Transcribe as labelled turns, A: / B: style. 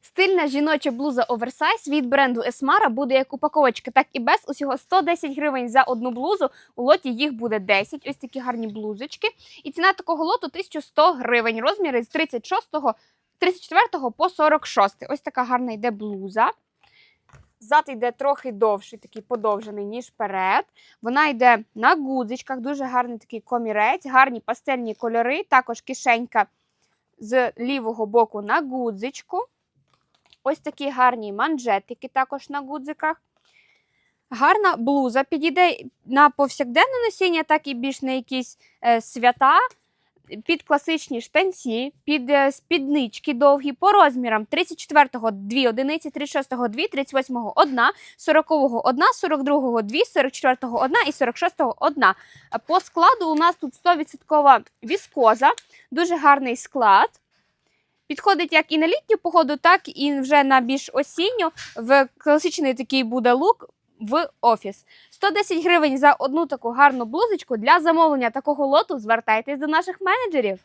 A: Стильна жіноча блуза оверсайз від бренду Esmara буде як упаковочка, так і без. Усього 110 гривень за одну блузу. У лоті їх буде 10. Ось такі гарні блузочки. І ціна такого лоту 1100 гривень. Розміри з 36 34 по 46. Ось така гарна йде блуза. Зад йде трохи довший, такий подовжений, ніж перед. Вона йде на гудзичках, дуже гарний такий комірець, гарні пастельні кольори, також кишенька з лівого боку на гудзичку. Ось такі гарні манжетики також на гудзиках. Гарна блуза підійде на повсякденне носіння, так і більш на якісь е, свята. Під класичні штанці, під е, спіднички довгі по розмірам 34-го 2 одиниці, 36-го 2, 38-го 1, 40-го 1, 42-го 2, 44-го 1 і 46-го 1. По складу у нас тут 100% віскоза, дуже гарний склад. Підходить як і на літню погоду, так і вже на більш осінню. В класичний такий буде лук в офіс. 110 гривень за одну таку гарну блузочку. Для замовлення такого лоту звертайтесь до наших менеджерів.